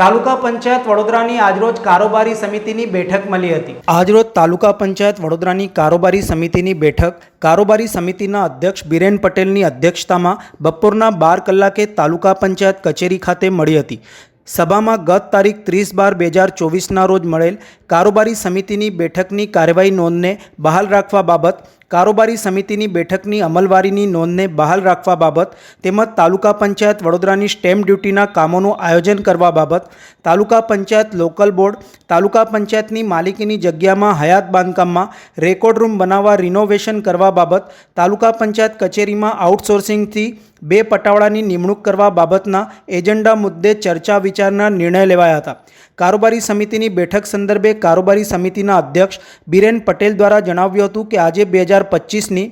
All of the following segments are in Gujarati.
તાલુકા પંચાયત વડોદરાની આજરોજ કારોબારી સમિતિની બેઠક મળી હતી. આજરોજ તાલુકા પંચાયત વડોદરાની કારોબારી સમિતિની બેઠક, કારોબારી સમિતિના અધ્યક્ષ બિરેન પટેલની અધ્યક્ષતામાં બપોરના બાર કલાકે તાલુકા પંચાયત કચેરી ખાતે મળી હતી. સભામાં ગત તારીખ ત્રીસ બાર બે હજાર ચોવીસના રોજ મળેલ કારોબારી સમિતિની બેઠકની કાર્યવાહી નોંધને બહાલ રાખવા બાબત કારોબારી સમિતિની બેઠકની અમલવારીની નોંધને બહાલ રાખવા બાબત તેમજ તાલુકા પંચાયત વડોદરાની સ્ટેમ્પ ડ્યુટીના કામોનું આયોજન કરવા બાબત તાલુકા પંચાયત લોકલ બોર્ડ, તાલુકા પંચાયતની માલિકીની જગ્યામાં હયાત બાંધકામમાં રેકોર્ડ રૂમ બનાવવા રિનોવેશન કરવા બાબત, તાલુકા પંચાયત કચેરીમાં આઉટસોર્સિંગથી બે પટાવાળાની નિમણૂક કરવા બાબતના એજન્ડા મુદ્દે ચર્ચા વિચારના નિર્ણય લેવાયા હતા. કારોબારી સમિતિની બેઠક સંદર્ભે કારોબારી સમિતિના અધ્યક્ષ બિરેન પટેલ દ્વારા જણાવ્યું હતું કે આજે બે હજાર પચીસની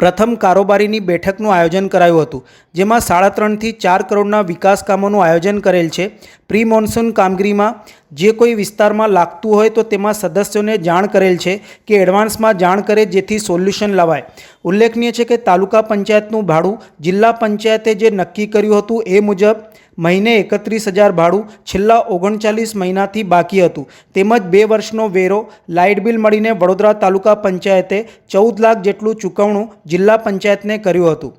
પ્રથમ કારોબારીની બેઠકનું આયોજન કરાયું હતું, જેમાં સાડા ત્રણથી ચાર કરોડના વિકાસ કામોનું આયોજન કરેલ છે. પ્રી મોન્સૂન કામગીરીમાં જે કોઈ વિસ્તારમાં લાગતું હોય તો તેમાં સદસ્યોને જાણ કરેલ છે કે એડવાન્સમાં જાણ કરે જેથી સોલ્યુશન લવાય. ઉલ્લેખનીય છે કે તાલુકા પંચાયતનું ભાડું જિલ્લા પંચાયતે જે નક્કી કર્યું હતું એ મુજબ મહિને એકત્રીસ હજાર ભાડું છેલ્લા ઓગણચાલીસ મહિનાથી બાકી હતું. તેમજ બે વર્ષનો વેરો, લાઇટ બિલ મળીને વડોદરા તાલુકા પંચાયતે ચૌદ લાખ જેટલું ચૂકવણું જિલ્લા પંચાયતને કર્યું હતું.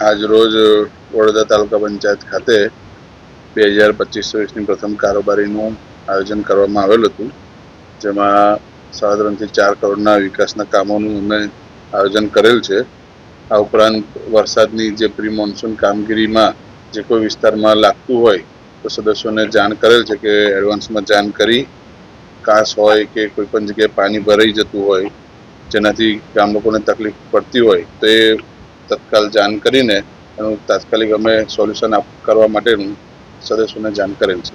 આજ રોજ વડોદરા તાલુકા પંચાયત ખાતે બે હજાર પચીસ ચોવીસની પ્રથમ કારોબારીનું આયોજન કરવામાં આવેલ હતું, જેમાં સાડા ત્રણથી ચાર કરોડના વિકાસના કામોનું અમે આયોજન કરેલ છે. આ ઉપરાંત વરસાદની જે પ્રી મોન્સૂન કામગીરીમાં જે કોઈ વિસ્તારમાં લાગતું હોય, તો સદસ્યોને જાણ કરેલ છે કે એડવાન્સમાં જાણ કરી કાસ હોય કે કોઈ પણ જગ્યાએ પાણી ભરાઈ જતું હોય, જેનાથી ગામ લોકોને તકલીફ પડતી હોય, તો એ તત્કાલ જાણ કરીને એનું તાત્કાલિક અમે સોલ્યુશન આપ, કરવા માટેનું સદસ્યોને જાણ કરેલ છે.